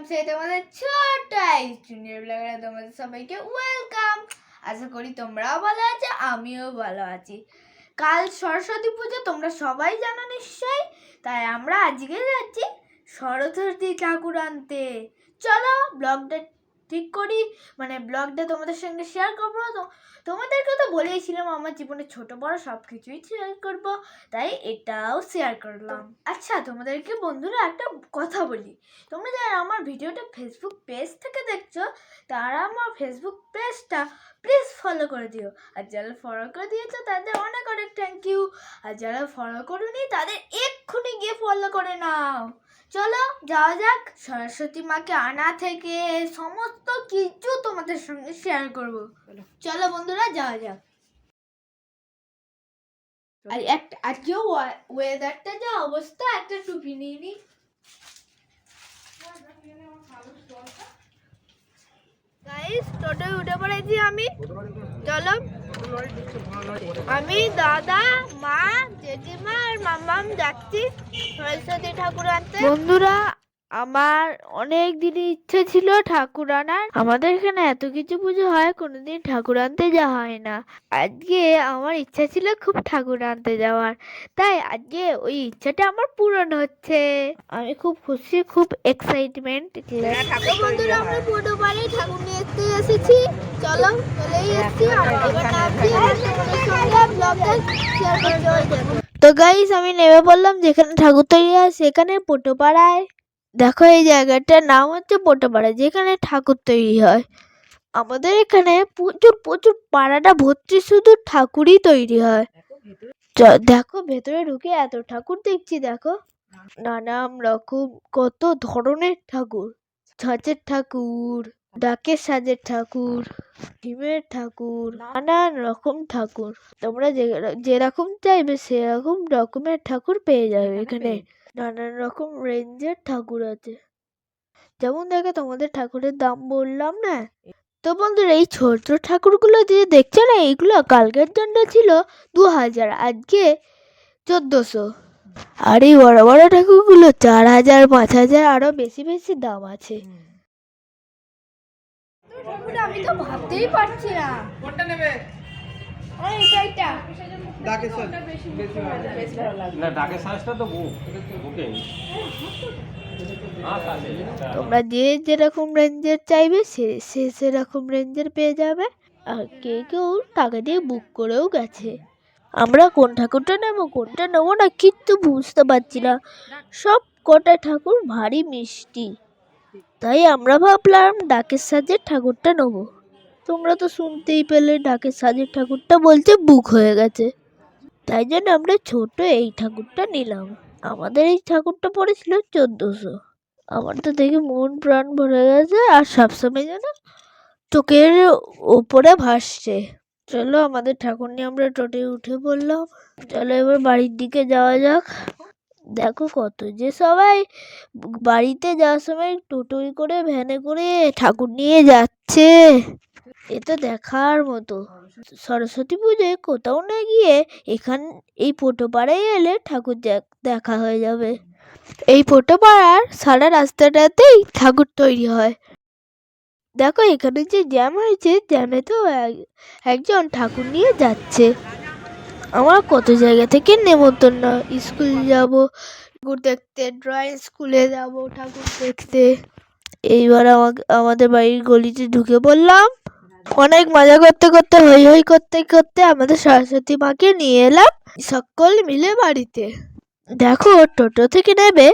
হলাম তোমাদের ছোট জুনিয়র ব্লগারে তোমাদের সবাইকে ওয়েলকাম আশা করি তোমরাও ভালো আছো, আমিও ভালো আছি। কাল সরস্বতী পুজো, তোমরা সবাই জানো নিশ্চয়ই। তাই আমরা আজকে যাচ্ছি সরস্বতী ঠাকুর আনতে। চলো ব্লগটা ঠিক করি? মানে ব্লগটা তোমাদের সঙ্গে শেয়ার করব। তো তোমাদেরকে তো বলেইছিলাম আমার জীবনে ছোট বড় সব কিছুই শেয়ার করব তাই এটাও শেয়ার করলাম। আচ্ছা তোমাদেরকে বন্ধুরা একটা কথা বলি। তোমরা যারা আমার ভিডিওটা ফেসবুক পেজ থেকে দেখছ তারা আমার ফেসবুক পেজটা প্লিজ ফলো করে দিও। আর যারা ফলো করে দিয়েছ তাদের অনেক অনেক থ্যাংক ইউ আর যারা ফলো করোনি তাদের এক্ষুনি গিয়ে ফলো করে নাও। চলো যাওয়া যাক। সরস্বতী মাকে আনা থেকে সমস্ত কিছু তোমাদের সঙ্গে শেয়ার করব। চলো। বন্ধুরা যাওয়া যাক। আর একটা আজকেও ওয়েদারটা যা অবস্থা একটা টুপি নিয়ে নি। গাইস টোটোয় উঠে পড়েছি আমি। চলো। আমি দাদা, মা, জেঠিমা আর মামাম যাচ্ছি সরস্বতী ঠাকুর আনতে। বন্ধুরা আমার অনেক দিনই ইচ্ছে ছিল ঠাকুর আনার। আমাদের এখানে এত কিছু পুজো হয় কোনোদিন ঠাকুর আনতে যাওয়া হয় না। আজকে আমার ইচ্ছা ছিল খুব ঠাকুর আনতে যাওয়ার। তাই আজকে ওই ইচ্ছাটা আমার পূরণ হচ্ছে। আমি খুব খুশি খুব এক্সাইটমেন্ট বন্ধুরা আমরা পুরো বাড়ি ঠাকুর নিয়ে এসে এসেছি। চলো চলেই এসেছি। তো গাইস আমি নেমে পড়লাম যেখানে ঠাকুর তৈরি হয় সেখানে পোটোপাড়ায়। দেখো এই জায়গাটার নাম হচ্ছে পোটোপাড়া যেখানে ঠাকুর তৈরি হয়। আমাদের এখানে প্রচুর প্রচুর পাড়াটা ভর্তি শুধু ঠাকুরই তৈরি হয়। দেখো ভেতরে ঢুকে এত ঠাকুর দেখছি, দেখো। নানান রকম, কত ধরনের ঠাকুর। ছাঁচের ঠাকুর, ডাকের সাজের ঠাকুর, ডিমের ঠাকুর নানান রকম ঠাকুর। তোমরা যে- যেরকম চাইবে সেরকম রকমের ঠাকুর পেয়ে যাবে এখানে। নানান রকম রেঞ্জের ঠাকুর আছে। যেমন দেখে তোমাদের ঠাকুরের দাম বললাম না? তো বন্ধুরা এই ছোট ঠাকুরগুলো যে দেখছ না এইগুলো কালকের জন্য ছিল দু হাজার আজকে চোদ্দোশো। আর এই বড় বড় ঠাকুরগুলো চার হাজার পাঁচ হাজার আরও বেশি বেশি দাম আছে। আমি তো ভাবতেই পারছি না। কোনটা নেবে? তোমরা যে যেরকম রেঞ্জের চাইবে সে সে সেরকম রেঞ্জের পেয়ে যাবে। আর কেউ কেউ টাকা দিয়ে বুক করেও গেছে। আমরা কোন ঠাকুরটা নেব কোনটা নেব না কিচ্ছু বুঝতে পারছি না। সব কটা ঠাকুর ভারী মিষ্টি। তাই আমরা ভাবলাম ডাকের সাজের ঠাকুরটা নেব। তোমরা তো শুনতেই পেলে ডাকের সাজের ঠাকুরটা বলছে বুক হয়ে গেছে। তাই জন্য আমরা ছোট এই ঠাকুরটা নিলাম। আমাদের এই ঠাকুরটা পড়েছিল চোদ্দোশো। আমার তো দেখে মন প্রাণ ভরে গেছে আর সবসময় যেন চোখের ওপরে ভাসছে। চলো আমাদের ঠাকুর নিয়ে আমরা টোটে উঠে পড়লাম চলো এবার বাড়ির দিকে যাওয়া যাক। দেখো কত যে সবাই বাড়িতে যাওয়ার সময় টোটোই করে, ভ্যানে করে ঠাকুর নিয়ে যাচ্ছে। এ তো দেখার মতো। সরস্বতী পুজোয় কোথাও না গিয়ে এখান, এই পোটোপাড়ায় এলে ঠাকুর দেখ- হয়ে যাবে। এই পোটোপাড়ার সারা রাস্তাটাতেই ঠাকুর তৈরি হয়। দেখো, এখানে যে জ্যাম হয়েছে, জ্যামে তো এক- একজন ঠাকুর নিয়ে যাচ্ছে। আমার কত জায়গা থেকে নেমন্তন্ন? স্কুল যাব, ঠাকুর দেখতে, ড্রয়িং স্কুলে যাব ঠাকুর দেখতে। এইবার আমাকে, আমাদের বাড়ির গলিতে ঢুকে পড়লাম। অনেক মজা করতে করতে, হই হই করতে করতে আমাদের সরস্বতী মাকে নিয়ে এলাম সকল মিলে বাড়িতে। দেখো টোটো থেকে নেবে।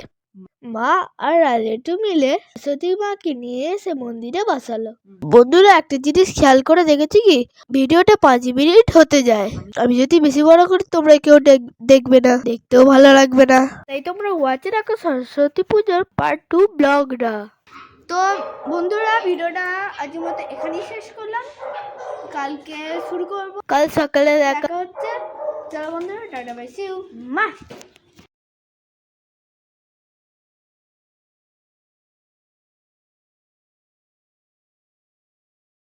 মা আর রাজেটু মিলে সরস্বতী মাকে নিয়ে এসে মন্দিরে বসালো। বন্ধুরা, একটা জিনিস খেয়াল করে দেখেছি কি? ভিডিওটা পাঁচ মিনিট হতে যায়। আমি যদি বেশি বড় করি, তোমরা কেউ দেখ- দেখবে না। দেখতেও ভালো লাগবে না। তাই তোমরা ওয়াচে রাখো সরস্বতী পুজোর পার্ট টু। ব্লগটা তো বন্ধুরা ভিডিওটা আজকের মতো এখানেই শেষ করলাম। কালকে শুরু করব। কাল সকালে দেখা হচ্ছে। চলো বন্ধুরা টাটা বাই সিউ মা।